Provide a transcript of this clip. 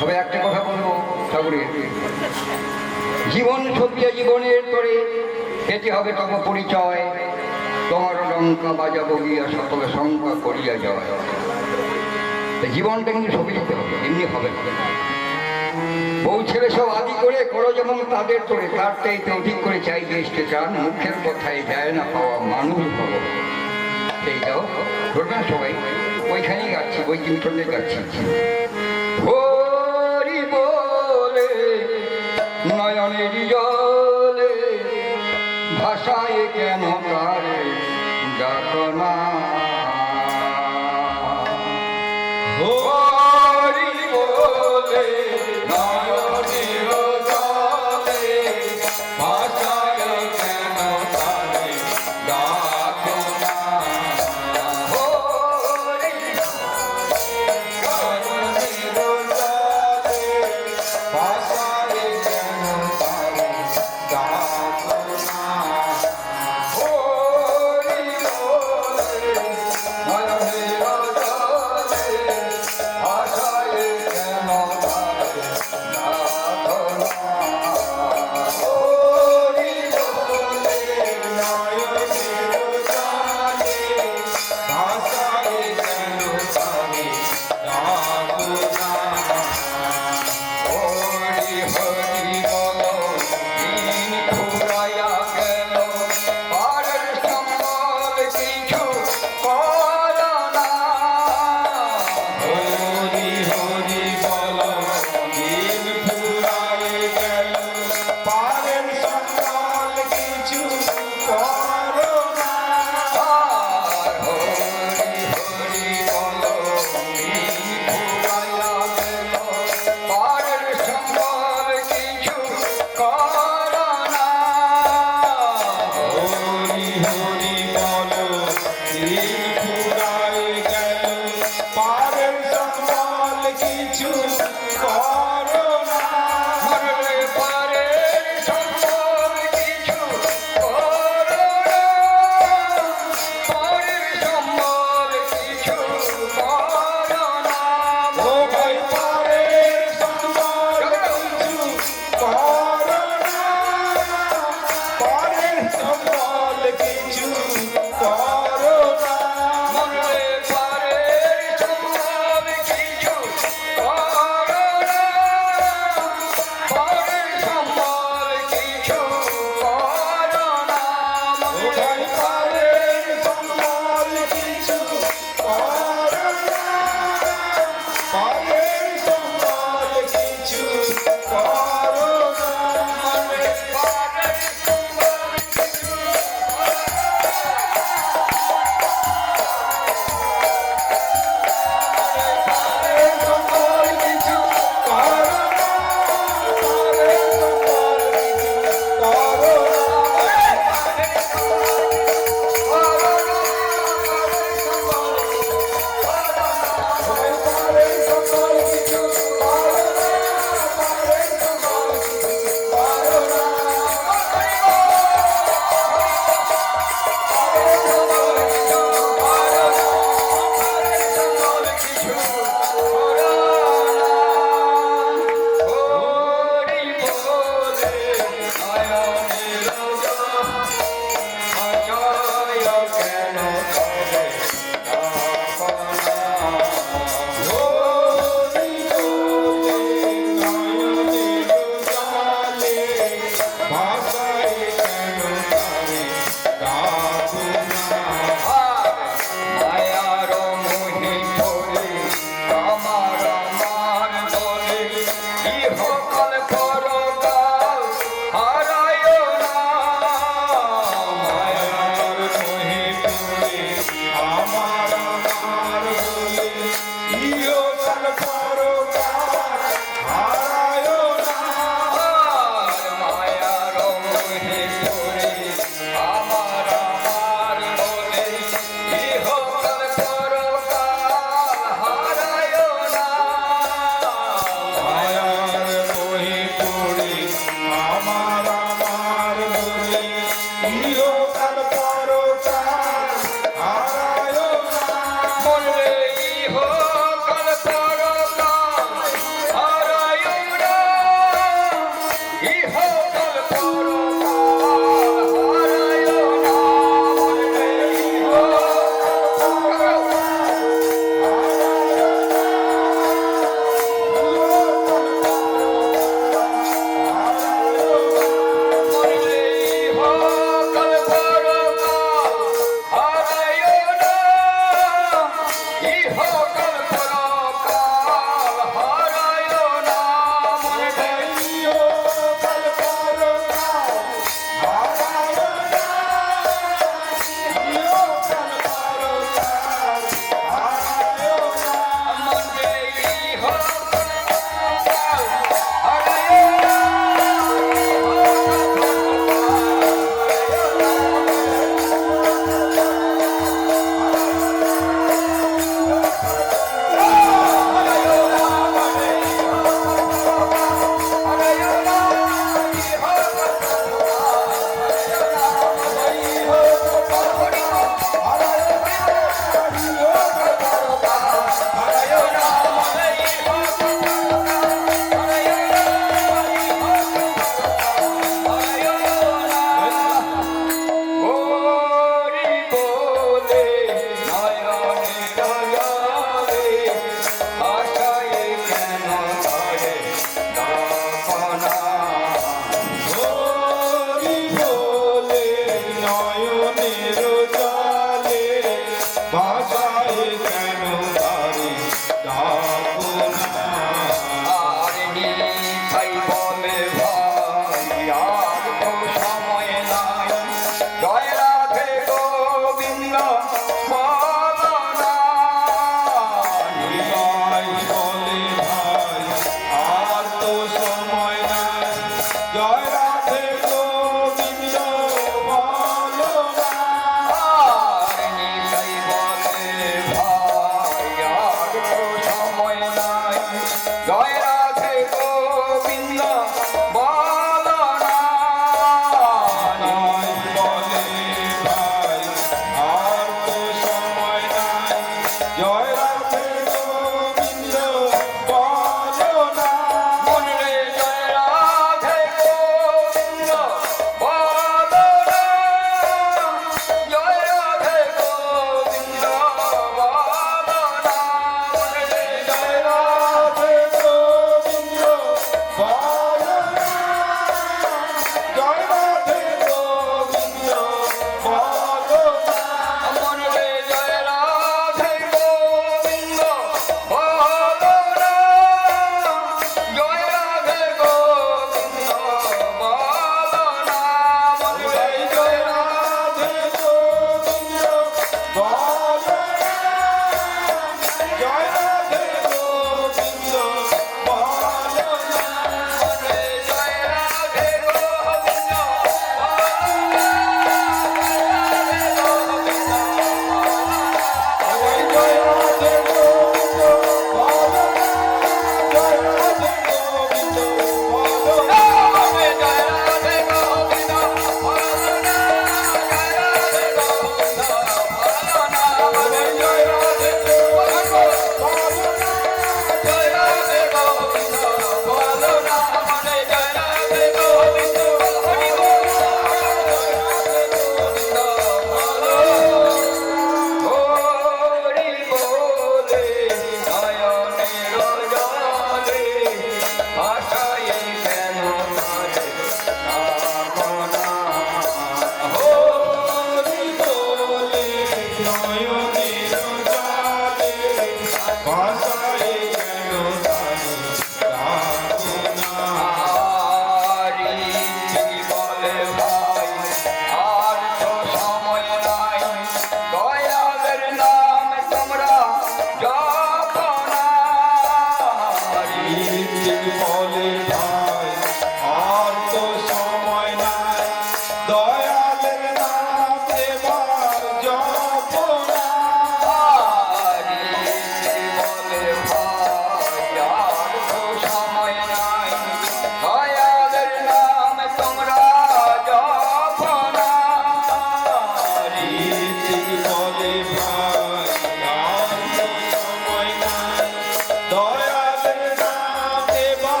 তবে একটা কথা বলব ঠাকুরের জীবন সত্যিয়া জীবনের তোরে পেতে হবে তব পরিচয়। তোমার লঙ্কা বাজাবো গিয়া সকলে শঙ্কা করিয়া তা জীবনটা কিন্তু ছবি দিতে হবে, এমনি হবে বউ ছেলে সব আদি করে করো যেমন তাদের তোরে, তার চাইতে অধিক করে চাই দেশকে চান, মুখের কথায় যায় না পাওয়া মানুষ হব। সেই যাও ধরবেন সবাই। ওইখানেই গাচ্ছি ওই কীর্তনে গাচ্ছি হরি Brasil, போட்டால்